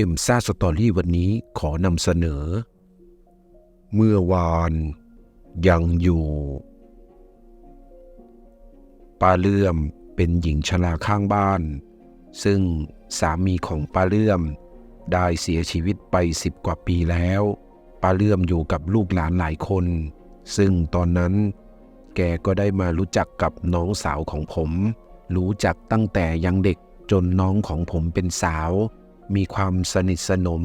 เอ็มซ่าสตอรี่วันนี้ขอนำเสนอ เมื่อวานยังอยู่ป้าเลื่อมเป็นหญิงชราข้างบ้าน ซึ่งสามีของป้าเลื่อมได้เสียชีวิตไปสิบกว่าปีแล้วป้าเลื่อมอยู่กับลูกหลานหลายคน ซึ่งตอนนั้นแกก็ได้มารู้จักกับน้องสาวของผม รู้จักตั้งแต่ยังเด็กจนน้องของผมเป็นสาว มีความสนิทสนม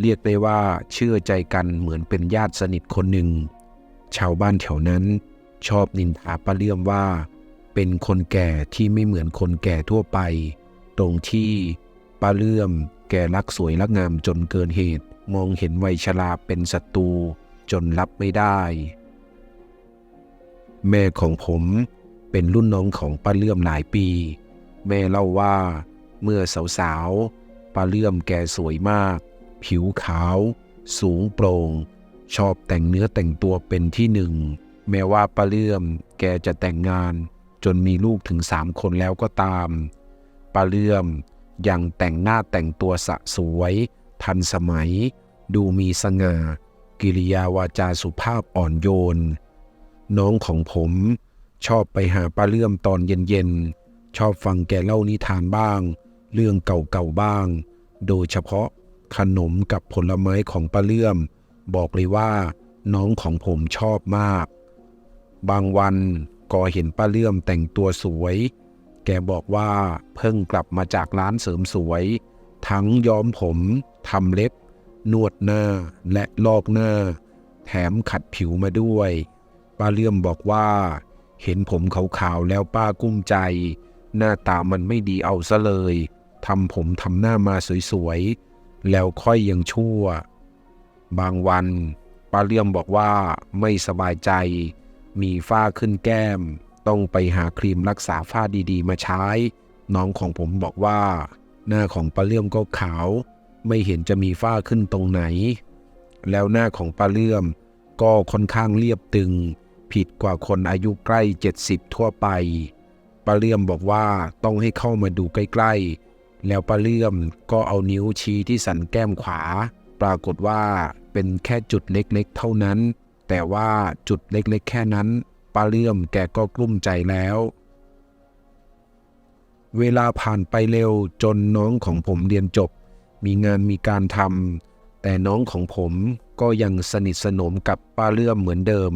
เรียกได้ว่าเชื่อใจกันเหมือนเป็นญาติสนิทคนหนึ่ง ชาวบ้านแถวนั้นชอบนินทาป้าเลื่อมว่า เป็นคนแก่ที่ไม่เหมือนคนแก่ทั่วไป ตรงที่ป้าเลื่อมแกรักสวยรักงามจนเกินเหตุ มองเห็นวัยชราเป็นศัตรูจนรับไม่ได้ แม่ของผมเป็นรุ่นน้องของป้าเลื่อมหลายปี แม่เล่าว่าเมื่อสาวๆ ป้าเลื่อมแกสวยมาก ผิวขาว สูงโปร่ง ชอบแต่งเนื้อแต่งตัวเป็นที่หนึ่ง แม้ว่าป้าเลื่อมแกจะแต่งงาน จนมีลูกถึงสามคนแล้วก็ตามป้าเลื่อมยังแต่งหน้าแต่งตัวสะสวย ทันสมัย ดูมีสง่า กิริยาวาจาสุภาพอ่อนโยน น้องของผมชอบไปหาป้าเลื่อมตอนเย็นๆ ชอบฟังแกเล่านิทานบ้าง เรื่องเก่าๆบ้าง โดยเฉพาะขนมกับผลไม้ของป้าเลื่อม บอกเลยว่า น้องของผมชอบมาก บางวันก็เห็นป้าเลื่อมแต่งตัวสวย แกบอกว่าเพิ่งกลับมาจากร้านเสริมสวย ทั้งย้อมผมทำเล็บ นวดหน้าและลอกหน้า แถมขัดผิวมาด้วย ป้าเลื่อมบอกว่า เห็นผมขาวๆแล้วป้ากุ้มใจ หน้าตามันไม่ดีเอาซะเลย ทำผมทำหน้ามาสวยๆ แล้วค่อยยังชั่ว บางวันป้าเลื่อมบอกว่าไม่สบายใจ มีฝ้าขึ้นแก้ม ต้องไปหาครีมรักษาฝ้าดีๆ มาใช้ น้องของผมบอกว่า หน้าของป้าเลื่อมก็ขาว ไม่เห็นจะมีฝ้าขึ้นตรงไหน แล้วหน้าของป้าเลื่อมก็ค่อนข้างเรียบตึง ผิดกว่าคนอายุใกล้ 70 ทั่วไปป้าเลื่อมบอกว่าต้องให้เข้ามาดูใกล้ ๆ แล้วป้าเลื่อมก็เอานิ้วชี้ที่สันแก้มขวา ปรากฏว่าเป็นแค่จุดเล็กๆ เท่านั้น แต่ว่าจุดเล็กๆ แค่นั้นป้าเลื่อมแกก็กลุ้มใจแล้ว เวลาผ่านไปเร็วจนน้องของผมเรียนจบ มีงานมีการทำแต่น้องของผมก็ยังสนิทสนมกับป้าเลื่อมเหมือนเดิม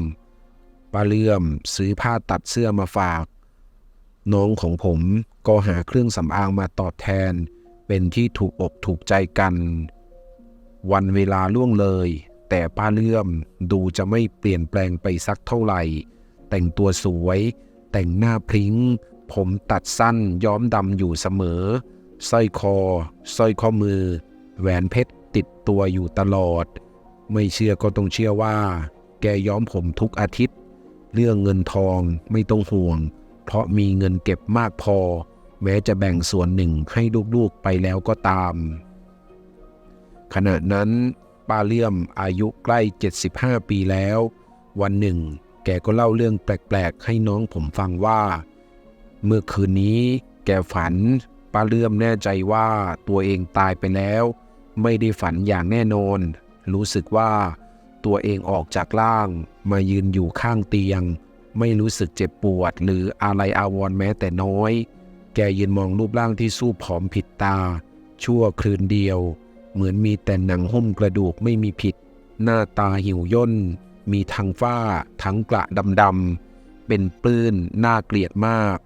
ป้าเลื่อมซื้อผ้าตัดเสื้อมาฝาก น้องของผมก็หาเครื่องสำอางมาตอบแทน เป็นที่ถูกอกถูกใจกัน วันเวลาล่วงเลย แต่ป้าเลื่อมดูจะไม่เปลี่ยนแปลงไปสักเท่าไหร่ แต่งตัวสวย แต่งหน้าพริ้ง ผมตัดสั้นย้อมดำอยู่เสมอสร้อยคอสร้อยข้อมือ แหวนเพชรติดตัวอยู่ตลอด ไม่เชื่อก็ต้องเชื่อว่า แกย้อมผมทุกอาทิตย์ เรื่องเงินทองไม่ต้องห่วง เพราะมีเงินเก็บมากพอ แม้จะแบ่งส่วนหนึ่งให้ลูกๆไปแล้วก็ตาม ขณะนั้นป้าเลื่อมอายุใกล้ 75 ปีแล้ว วันหนึ่ง แกก็เล่าเรื่องแปลกๆ ให้น้องผมฟังว่า เมื่อคืนนี้แกฝันป้าเลื่อมแน่ใจว่าตัวเองตายไปแล้ว ไม่ได้ฝันอย่างแน่นอน รู้สึกว่าตัวเองออกจากล่างมายืนอยู่ข้างเตียง ไม่รู้สึกเจ็บปวดหรืออะไรอาวรณ์แม้แต่น้อย แกยืนมองรูปร่างที่สู้ผอมผิดตา ชั่วคืนเดียว เหมือนมีแต่หนังหุ้มกระดูกไม่มีผิด หน้าตาหิวย่น มีทั้งฝ้า ทั้งกระดำๆ เป็นปื้นน่าเกลียดมาก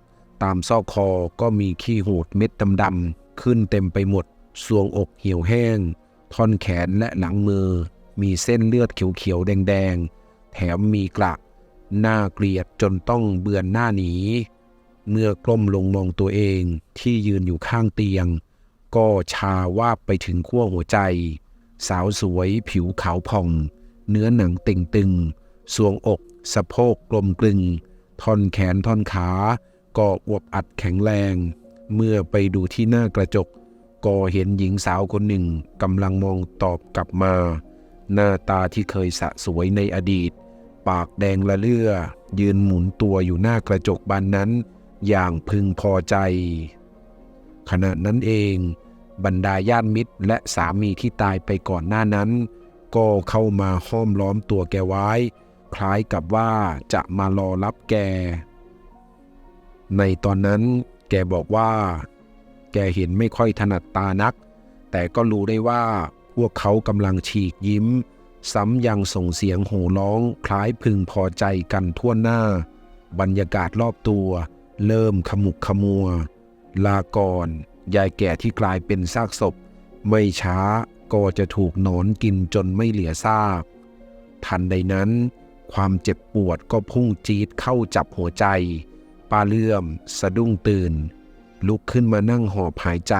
ตามซอกคอก็มีขี้หูดเม็ดดำๆ ขึ้นเต็มไปหมด สวงอกเหี่ยวแห้ง ท่อนแขนและหลังมือ มีเส้นเลือดเขียวๆ แดงๆ แถมมีกระ น่าเกลียดจนต้องเบือนหน้าหนี เมื่อกล้มลงมองตัวเองที่ยืนอยู่ข้างเตียง ก็ชาวาบไปถึงขั้วหัวใจ สาวสวยผิวขาวผ่อง เนื้อหนังเต่งตึงสวงอก สะโพกกลมกลึง ท่อนแขนท่อนขา ก็อวบอัดแข็งแรง เมื่อไปดูที่หน้ากระจก ก็เห็นหญิงสาวคนหนึ่งกำลังมองตอบกลับมา หน้าตาที่เคยสะสวยในอดีต ปากแดงละเลื่อยืนหมุนตัวอยู่หน้ากระจกบานนั้น อย่างพึงพอใจ ขณะนั้นเอง บรรดาญาติมิตรและสามีที่ตายไปก่อนหน้านั้น ก็เข้ามาห้อมล้อมตัวแกไว้ คล้ายกับว่าจะมารอรับแก ในตอนนั้นแกบอกว่า แกเห็นไม่ค่อยถนัดตานัก แต่ก็รู้ได้ว่าพวกเขากำลังฉีกยิ้ม ซ้ำยังส่งเสียงโห่ร้องคล้ายพึงพอใจกันทั่วหน้า บรรยากาศรอบตัว เริ่มขมุกขมัว ลาก่อนยายแก่ที่กลายเป็นซากศพ ไม่ช้าก็จะถูกหนอนกินจนไม่เหลือซาก ทันใดนั้น ความเจ็บปวดก็พุ่งจี๊ดเข้าจับหัวใจ ป้าเลื่อม สะดุ้งตื่น ลุกขึ้นมานั่งหอบหายใจ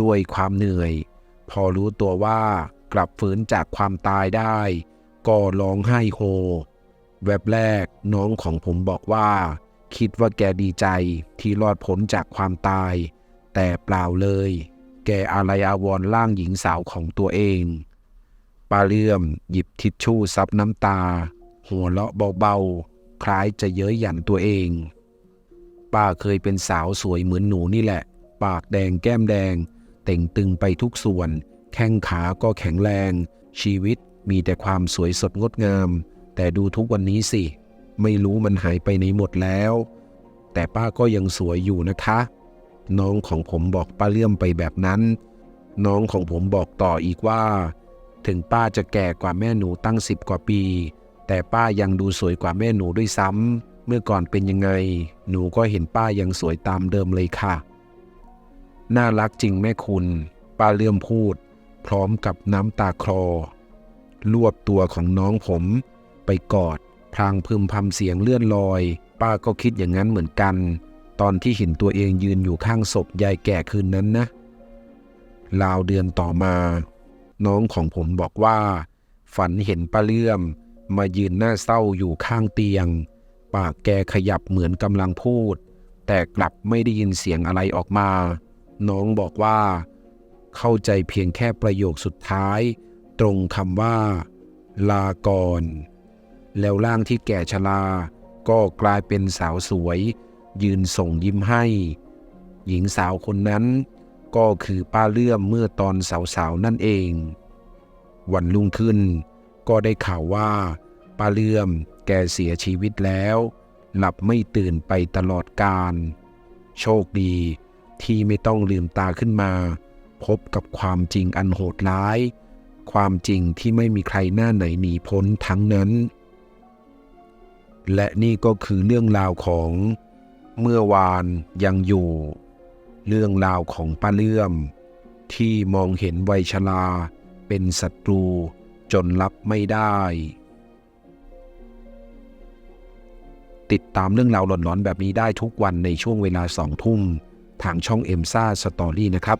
ด้วยความเหนื่อย พอรู้ตัวว่า กลับฝืนจากความตายได้ ก็ร้องไห้โฮ แวบแรกน้องของผมบอกว่า คิดว่าแกดีใจที่รอดพ้นจากความตาย แต่เปล่าเลย แกอาลัยอาวรณ์ร่างหญิงสาวของตัวเองปาเลื่อมหยิบทิชชู่ซับน้ำตา หัวเราะเบาๆ คล้ายจะเย้ยหยันตัวเอง ป้าเคยเป็นสาวสวยเหมือนหนูนี่แหละ ปากแดงแก้มแดง เต่งตึงไปทุกส่วน แข้งขาก็แข็งแรง ชีวิตมีแต่ความสวยสดงดงาม แต่ดูทุกวันนี้สิ ไม่รู้มันหายไปไหนหมดแล้ว แต่ป้าก็ยังสวยอยู่นะคะ น้องของผมบอกป้าเลื่อมไปแบบนั้น น้องของผมบอกต่ออีกว่า ถึงป้าจะแก่กว่าแม่หนูตั้งสิบกว่าปี แต่ป้ายังดูสวยกว่าแม่หนูด้วยซ้ำเมื่อก่อนเป็นยังไง หนูก็เห็นป้ายังสวยตามเดิมเลยค่ะ น่ารักจริงแม่คุณป้าเลื่อมพูด พร้อมกับน้ำตาคลอ รวบตัวของน้องผมไปกอด พลางพึมพำเสียงเลื่อนลอย ป้าก็คิดอย่างนั้นเหมือนกัน ตอนที่เห็นตัวเองยืนอยู่ข้างศพยายแก่คืนนั้นนะราวเดือนต่อมา น้องของผมบอกว่า ฝันเห็นป้าเลื่อม มายืนหน้าเศร้าอยู่ข้างเตียง ปากแกขยับเหมือนกำลังพูด แต่กลับไม่ได้ยินเสียงอะไรออกมา น้องบอกว่า เข้าใจเพียงแค่ประโยคสุดท้าย ตรงคำว่า ลาก่อน แล้วร่างที่แก่ชราก็กลายเป็นสาวสวย ยืนส่งยิ้มให้ หญิงสาวคนนั้น ก็คือป้าเลื่อมเมื่อตอนสาวๆนั่นเอง วันรุ่งขึ้น ก็ได้ข่าวว่า ป้าเลื่อมแกเสียชีวิตแล้ว หลับไม่ตื่นไปตลอดกาลโชคดีที่ไม่ต้องลืมตาขึ้นมา พบกับความจริงอันโหดร้าย ความจริงที่ไม่มีใครหน้าไหนหนีพ้นทั้งนั้น และนี่ก็คือเรื่องราวของเมื่อวานยังอยู่ เรื่องราวของป้าเลื่อม ที่มองเห็นวัยชราเป็นศัตรูจนรับไม่ได้ ติดตามเรื่องราวหลอนๆแบบนี้ได้ทุกวันในช่วงเวลาสองทุ่ม ทางช่องเอ็มซ่าสตอรี่นะครับ